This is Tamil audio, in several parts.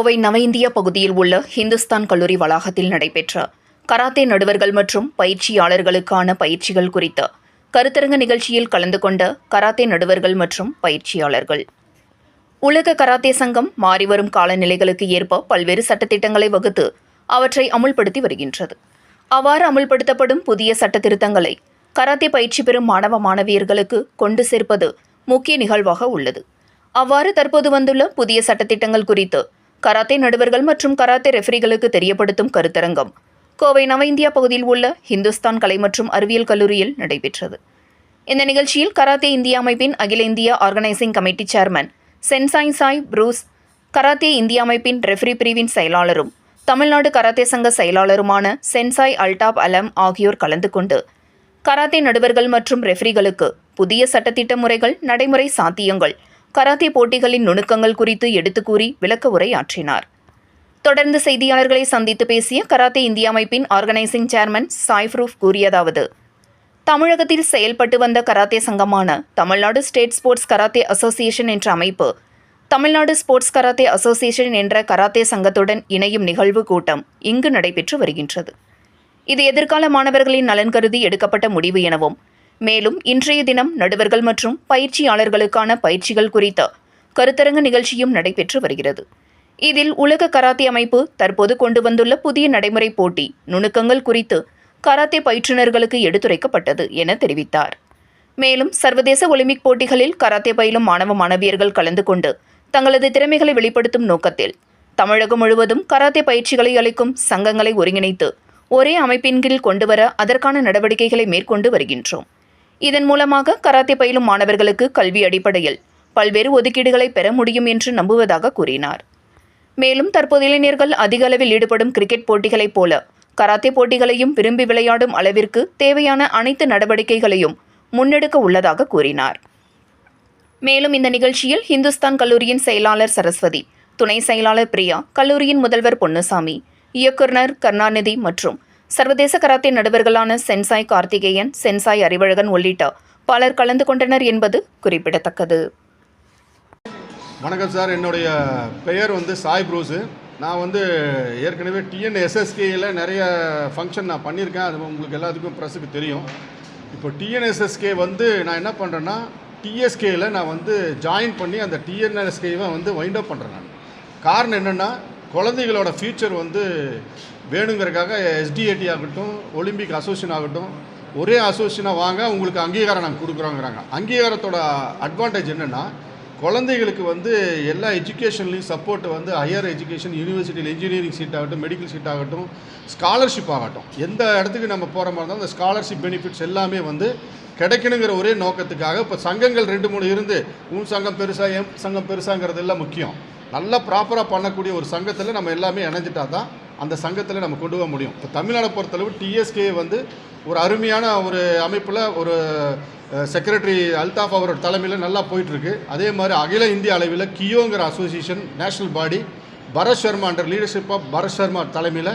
கோவை நவ இந்திய பகுதியில் உள்ள ஹிந்துஸ்தான் கல்லூரி வளாகத்தில் நடைபெற்ற கராத்தே நடுவர்கள் மற்றும் பயிற்சியாளர்களுக்கான பயிற்சிகள் குறித்த கருத்தரங்க நிகழ்ச்சியில் கலந்து கொண்ட கராத்தே நடுவர்கள் மற்றும் பயிற்சியாளர்கள். உலக கராத்தே சங்கம் மாறிவரும் காலநிலைகளுக்கு ஏற்ப பல்வேறு சட்டத்திட்டங்களை வகுத்து அவற்றை அமுல்படுத்தி வருகின்றது. அவ்வாறு அமுல்படுத்தப்படும் புதிய சட்டத்திருத்தங்களை கராத்தே பயிற்சி பெறும் மாணவ மாணவியர்களுக்கு கொண்டு சேர்ப்பது முக்கிய நிகழ்வாக உள்ளது. அவ்வாறு தற்போது வந்துள்ள புதிய சட்டத்திட்டங்கள் குறித்து கராத்தே நடுவர்கள் மற்றும் கராத்தே ரெஃபரிகளுக்கு தெரியப்படுத்தும் கருத்தரங்கம். கோவை நவ இந்தியா பகுதியில் உள்ள ஹிந்துஸ்தான் கலை மற்றும் அறிவியல் கல்லூரியில் நடைபெற்றது. இந்த நிகழ்ச்சியில் கராத்தே இந்தியா அமைப்பின் அகில இந்திய organising committee chairman sensei Sai Bruce karate India அமைப்பின் ரெஃபரி பிரிவின் செயலாளரும் தமிழ்நாடு கராத்தே சங்க செயலாளருமான சென்சாய் அல்டாப் அலம் ஆகியோர் கலந்து கொண்டு கராத்தே நடுவர்கள் மற்றும் ரெஃபரிகளுக்கு புதிய சட்டத்திட்ட முறைகள் நடைமுறை சாத்தியங்கள் கராத்தே போட்டிகளின் நுணுக்கங்கள் குறித்து எடுத்துக் கூறி விளக்க உரையாற்றினார். தொடர்ந்து செய்தியாளர்களை சந்தித்து பேசிய கராத்தே இந்திய அமைப்பின் ஆர்கனைசிங் சேர்மன் சாய்ஃப்ரூஃப் கூறியதாவது தமிழகத்தில் செயல்பட்டு வந்த karate சங்கமான Tamil Nadu state sports karate association என்ற அமைப்பு தமிழ்நாடு ஸ்போர்ட்ஸ் கராத்தே அசோசியேஷன் என்ற கராத்தே சங்கத்துடன் இணையும் நிகழ்வு கூட்டம் இங்கு நடைபெற்று வருகின்றது. இது எதிர்கால மாணவர்களின் நலன் கருதி எடுக்கப்பட்ட முடிவு எனவும் மேலும் இன்றைய தினம் நடுவர்கள் மற்றும் பயிற்சியாளர்களுக்கான பயிற்சிகள் குறித்த கருத்தரங்க நிகழ்ச்சியும் நடைபெற்று வருகிறது. இதில் உலக கராத்தே அமைப்பு தற்போது கொண்டு வந்துள்ள புதிய நடைமுறை போட்டி நுணுக்கங்கள் குறித்து கராத்தே பயிற்றுனர்களுக்கு எடுத்துரைக்கப்பட்டது என தெரிவித்தார். மேலும் சர்வதேச ஒலிம்பிக் போட்டிகளில் கராத்தே பயிலும் மாணவ மாணவியர்கள் கலந்து கொண்டு தங்களது திறமைகளை வெளிப்படுத்தும் நோக்கத்தில் தமிழகம் முழுவதும் கராத்தே பயிற்சிகளை அளிக்கும் சங்கங்களை ஒருங்கிணைத்து ஒரே அமைப்பின் கீழ் கொண்டுவர அதற்கான நடவடிக்கைகளை மேற்கொண்டு வருகின்றோம். இதன் மூலமாக கராத்தே பயிலும் மாணவர்களுக்கு கல்வி அடிப்படையில் பல்வேறு ஒதுக்கீடுகளை பெற முடியும் என்று நம்புவதாக கூறினார். மேலும் தற்போது இளைஞர்கள் அதிக அளவில் ஈடுபடும் கிரிக்கெட் போட்டிகளைப் போல கராத்தே போட்டிகளையும் விரும்பி விளையாடும் அளவிற்கு தேவையான அனைத்து நடவடிக்கைகளையும் முன்னெடுக்க உள்ளதாக கூறினார். மேலும் இந்த நிகழ்ச்சியில் ஹிந்துஸ்தான் கல்லூரியின் செயலாளர் சரஸ்வதி துணை செயலாளர் பிரியா கல்லூரியின் முதல்வர் பொன்னுசாமி இயக்குனர் கருணாநிதி மற்றும் சர்வதேச கராத்தே நடுவர்களான சென்சாய் கார்த்திகேயன் சென்சாய் அறிவழகன் உள்ளிட்ட பலர் கலந்து கொண்டனர் என்பது குறிப்பிடத்தக்கது. வணக்கம் சார். என்னுடைய பெயர் வந்து சாய் ப்ரூஸு நான் வந்து ஏற்கனவே டிஎன்எஸ்எஸ்கேயில் நிறைய ஃபங்க்ஷன் நான் பண்ணியிருக்கேன். அது உங்களுக்கு எல்லாத்துக்கும் ப்ரெஸ்ஸுக்கு தெரியும். இப்போ டிஎன்எஸ்எஸ்கே வந்து நான் என்ன பண்ணுறேன்னா டிஎஸ்கேயில் நான் வந்து ஜாயின் பண்ணி அந்த டிஎன்எஸ்கேவை வந்து வைண்ட் அப் பண்ணுறேன் நான். காரணம் என்னென்னா குழந்தைகளோட ஃப்யூச்சர் வந்து வேணுங்கிறதுக்காக எஸ்டிஏடி ஆகட்டும் ஒலிம்பிக் அசோசியேஷன் ஆகட்டும் ஒரே அசோசியேஷனாக வாங்க உங்களுக்கு அங்கீகாரம் நாங்கள் கொடுக்குறோங்கிறாங்க. அங்கீகாரத்தோட அட்வான்டேஜ் என்னென்னா குழந்தைகளுக்கு வந்து எல்லா எஜுகேஷன்லேயும் சப்போர்ட் வந்து ஹையர் எஜுகேஷன் யூனிவர்சிட்டியில் இன்ஜினியரிங் சீட் ஆகட்டும் மெடிக்கல் சீட் ஆகட்டும் ஸ்காலர்ஷிப் ஆகட்டும். எந்த இடத்துக்கு நம்ம போகிற மாதிரி இருந்தாலும் அந்த ஸ்காலர்ஷிப் பெனிஃபிட்ஸ் எல்லாமே வந்து கிடைக்கணுங்கிற ஒரே நோக்கத்துக்காக இப்போ சங்கங்கள் ரெண்டு மூணு இருந்து உன் சங்கம் பெருசாக எம் சங்கம் பெருசாங்கிறது எல்லாம் முக்கியம். நல்லா ப்ராப்பராக பண்ணக்கூடிய ஒரு சங்கத்தில் நம்ம எல்லாமே இணைஞ்சிட்டா தான் அந்த சங்கத்தில் நம்ம கொண்டு போக முடியும். இப்போ தமிழ்நாடை பொறுத்தளவு டிஎஸ்கே வந்து ஒரு அருமையான ஒரு அமைப்பில் ஒரு செக்ரட்டரி அல்தாஃப் அவரோட தலைமையில் நல்லா போயிட்டுருக்கு. அதே மாதிரி அகில இந்திய அளவில் கியோங்கிற association national body Bharat Sharma under leadership of Bharat Sharma தலைமையில்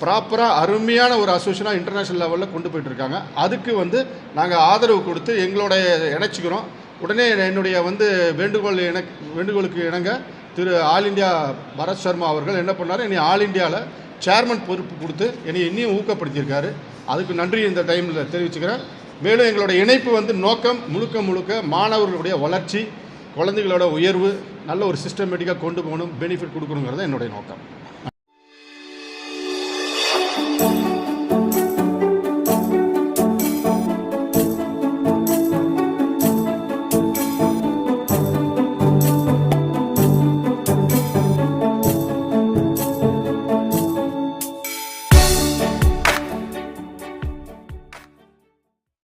ப்ராப்பராக அருமையான ஒரு அசோசியேஷனாக இன்டர்நேஷ்னல் லெவலில் கொண்டு போயிட்டுருக்காங்க. அதுக்கு வந்து நாங்கள் ஆதரவு கொடுத்து எங்களுடைய இணைச்சிக்கிறோம். உடனே என்னுடைய வந்து வேண்டுகோள் இண வேண்டுகோளுக்கு இணங்க திரு ஆல் இண்டியா பரத் சர்மா அவர்கள் என்ன பண்ணார்? இனி ஆல் இண்டியாவில் சேர்மன் பொறுப்பு கொடுத்து என்னை இன்னும் ஊக்கப்படுத்தியிருக்காரு. அதுக்கு நன்றி இந்த டைமில் தெரிவிச்சுக்கிறேன். மேலும் எங்களோட இணைப்பு வந்து நோக்கம் முழுக்க முழுக்க மாணவர்களுடைய வளர்ச்சி குழந்தைகளோட உயர்வு நல்ல ஒரு சிஸ்டமேட்டிக்காக கொண்டு போகணும் பெனிஃபிட் கொடுக்கணுங்கிறது என்னுடைய நோக்கம்.